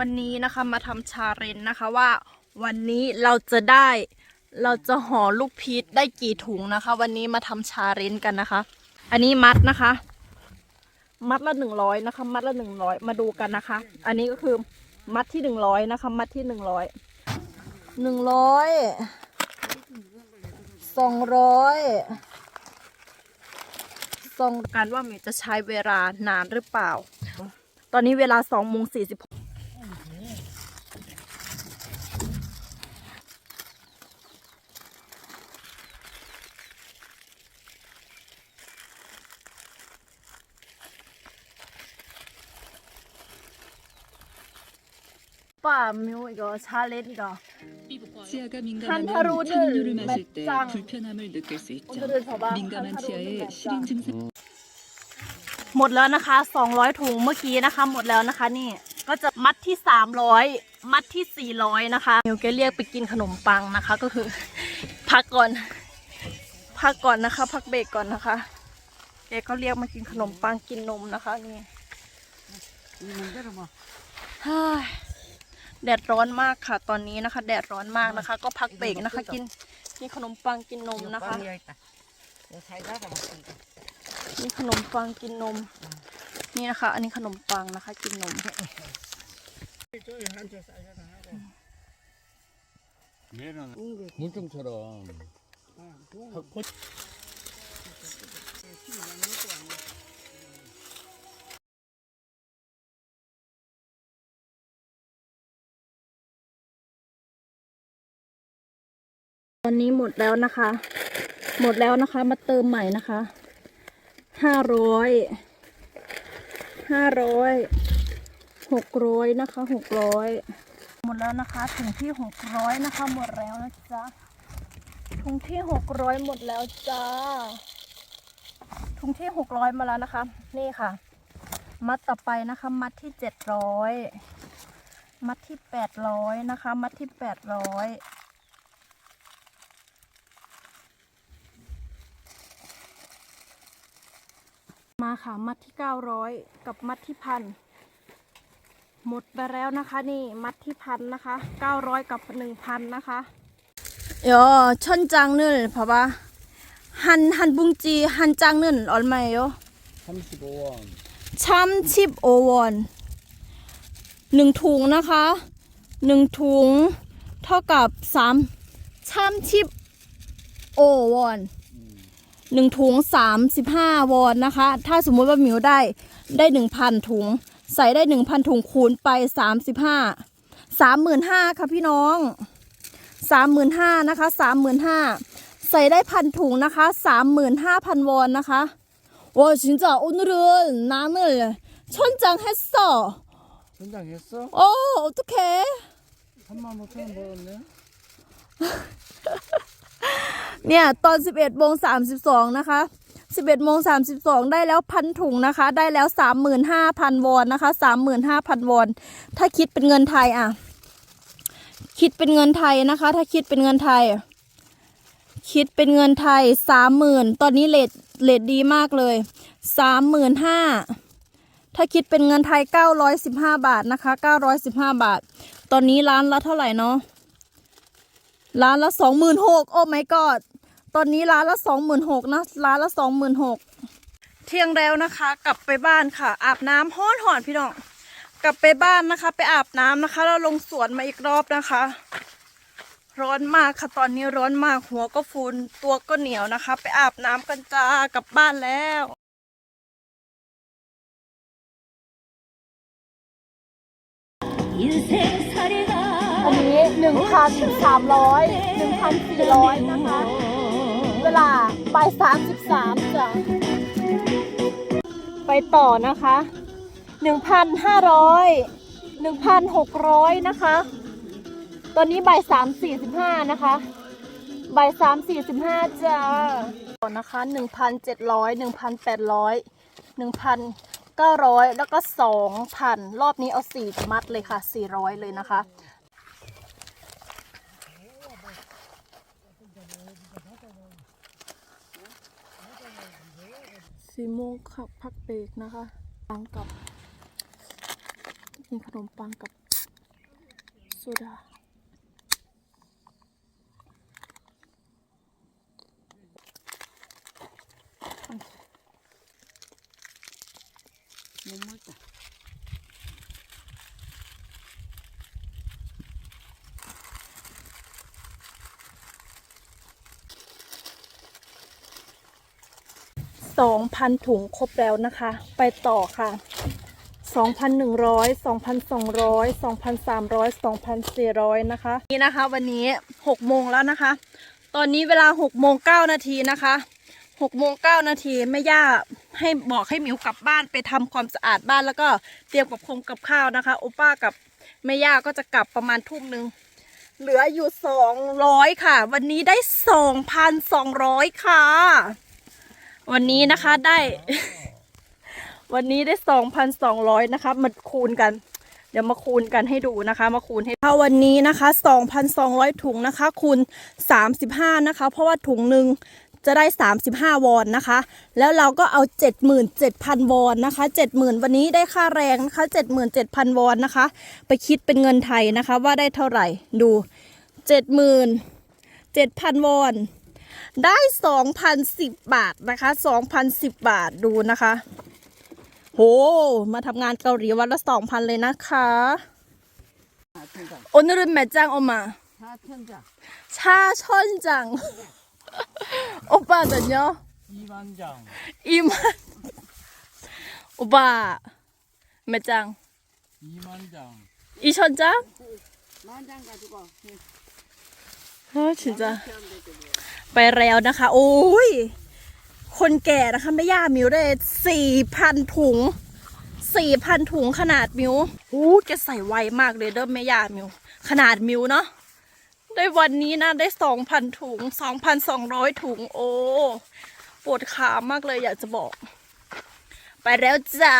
วันนี้นะคะมาทำชาเรนนะคะว่าวันนี้เราจะได้เราจะห่อลูกพีชได้กี่ถุงนะคะ วันนี้มาทำชาเรนกันนะคะ อันนี้มัดนะคะ มัดละหนึ่งร้อยนะคะ มัดละหนึ่งร้อยมาดูกันนะคะ อันนี้ก็คือมัดที่หนึ่งร้อยนะคะ มัดที่หนึ่งร้อยหนึ่งร้อยสองร้อยสองกันว่ามิวจะใช้เวลานานหรือเปล่า ตอนนี้เวลาสองโมงสี่สิบ 오빠 묘 이거 잘레리가 치아가 한타로는 민감하면 탄음료를 마실 때 맷장. 불편함을 느낄 수 있죠. 오늘은 저봐 민감한 치아에 시린 증상 หมดแล้วนะคะ 200 ถุงเมื่อกี้นะคะ หมดแล้วนะคะ นี่ ก็จะมัดที่ 300 มัดที่ 400 นะคะมิวแกเรียกไปกินขนมปังนะคะ ก็คือ พักก่อน พักก่อนนะคะ พักเบรกก่อนนะคะแกก็เรียกมากินขนมปังกินนมนะคะ นี่เฮ้ย แดดร้อนมากค่ะ ตอนนี้นะคะ แดดร้อนมากนะคะ ก็พักเบรกนะคะ กินกินขนมปังกินนมนะคะนี่ขนมปังกินนม นี่นะคะ อันนี้ขนมปังนะคะ กินนมมุ้งจงฉลองผักพุทธ ตอนนี้หมดแล้วนะคะ หมดแล้วนะคะ มาเติมใหม่นะคะห้าร้อยห้าร้อยหกร้อยนะคะหกร้อยหมดแล้วนะคะถึงที่หกร้อยนะคะ หมดแล้วนะจ๊ะถุงที่หกร้อยหมดแล้วจ้าถุงที่หกร้อยมาแล้วนะคะ นี่ค่ะ มัดต่อไปนะคะ มัดที่เจ็ดร้อยมัดที่แปดร้อยนะคะ มัดที่แปดร้อย มาค่ะมัดที่เก้าร้อยกับมัดที่พันหมดไปแล้วนะคะ นี่มัดที่พันนะคะเก้าร้อยกับหนึ่งพันนะคะเดี๋ยวชนจังนึนเพราะว่าหันหันบุงจีหันจังนึนออนไหมโยช้ำชิบโอวอนช้ำชิบโอวอนหนึ่งถุงนะคะหนึ่งถุงเท่ากับสามช้ำชิบโอวอน หนึ่งถุงสามสิบห้าวอนนะคะ ถ้าสมมติว่าหมิวได้ได้หนึ่งพันถุง ใส่ได้หนึ่งพันถุงคูณไปสามสิบห้าสามหมื่นห้าค่ะพี่น้องสามหมื่นห้านะคะสามหมื่นห้าใส่ได้พันถุงนะคะสามหมื่นห้าพันวอนนะคะโอ้ฉันจะอุ่นเรือนน้ำเลยชนจังเฮสโซชนจังเฮสโซโอ้โอเคทำมาหมดทั้งหมดเลย เนี่ยตอน 11โมง32 นะคะ 11โมง32 ได้แล้วพันถุงนะคะ ได้แล้ว 35,000 วอนนะคะ 35,000 วอน ถ้าคิดเป็นเงินไทยอะ คิดเป็นเงินไทยนะคะ ถ้าคิดเป็นเงินไทย คิดเป็นเงินไทย 30,000 ตอนนี้เลทเลทดีมากเลย 35,000ถ้าคิดเป็นเงินไทย 915 บาทนะคะ 915 บาท ตอนนี้ร้านละเท่าไหร่เนาะ ร้านละสองหมื่นหกโอ้ my god ตอนนี้ร้านละสองหมื่นหกนะร้านละสองหมื่นหกเที่ยงแล้วนะคะ กลับไปบ้านค่ะ อาบน้ำห้อนหอนพี่น้องกลับไปบ้านนะคะ ไปอาบน้ำนะคะแล้วลงสวนมาอีกรอบนะคะ ร้อนมากค่ะตอนนี้ร้อนมากหัวก็ฟูนตัวก็เหนียวนะคะ ไปอาบน้ำกันจ้ากลับบ้านแล้วอันนี้นสามร้ อยหนึ่งพันสี่ร้อยนะคะ เวลาบ่ายสามสิบสามจ้ะไปต่อนะคะหนึ่งพันห้าร้อยหนึ่งพันหกร้อยนะคะ ตอนนี้บ่ายสามสี่สิบห้านะคะบ่ายสามสี่สิบห้าจ้าต่อนะคะหนึ่งพันเจ็ดร้อยหนึ่งพันแปดร้อยหนึ่งพันเก้าร้อยแล้วก็สองพันรอบนี้เอาสี่มัดเลยค่ะสี่ร้อยเลยนะคะ สี่โมงขับพักเบรกนะคะปังกับกินขนมปังกับโซดามุมมืดอ่ 2,000 ถุงครบแล้วนะคะ ไปต่อค่ะ 2,100 2,200 2,300 2,400 นะคะ นี่นะคะวันนี้ 6 โมงแล้วนะคะ ตอนนี้เวลา 6 โมง 9 นาทีนะคะ6โมง9นาทีแม่ย่าให้บอกให้หมิวกลับบ้านไปทำความสะอาดบ้านแล้วก็เตรียมกับคงกับข้าวนะคะ โอป้ากับแม่ย่าก็จะกลับประมาณทุ่มหนึ่งเหลืออยู่ 200 ค่ะ วันนี้ได้ 2,200 ค่ะ วันนี้นะคะได้ วันนี้ได้สองพันสองร้อยนะคะมาคูณกัน เดี๋ยวมาคูณกันให้ดูนะคะ มาคูณให้ถ้าวันนี้นะคะสองพันสองร้อยถุงนะคะ คูณสามสิบห้านะคะ เพราะว่าถุงหนึ่งจะได้สามสิบห้าวอนนะคะ แล้วเราก็เอาเจ็ดหมื่นเจ็ดพันวอนนะคะเจ็ดหมื่นวันนี้ได้ค่าแรงนะคะเจ็ดหมื่นเจ็ดพันวอนนะคะ ไปคิดเป็นเงินไทยนะคะว่าได้เท่าไหร่ดูเจ็ดหมื่นเจ็ดพันวอน ได้สองพันสิบบาทนะคะสองพันสิบบาทดูนะคะ โห มาทำงานเกาหลีวันละสองพันเลยนะคะ 4천장. 오늘은 몇 장, 엄마? 4천장. 차천장. 오빠는요? 2만장. 이만. 오빠, 몇 장? 2만장. 이천장? 만장 가지고 아, 진짜. ไปแล้วนะคะ โอ้ย คนแก่นะคะไม่ย่ามิวได้สี่พันถุงสี่พันถุงขนาดมิวโอ้แกใส่ไวมากเลยเด้อแม่ย่ามิว ขนาดมิวเนาะได้วันนี้นะได้สองพันถุงสองพันสองร้อยถุง โอ้ปวดขามากเลยอยากจะบอก ไปแล้วจ้า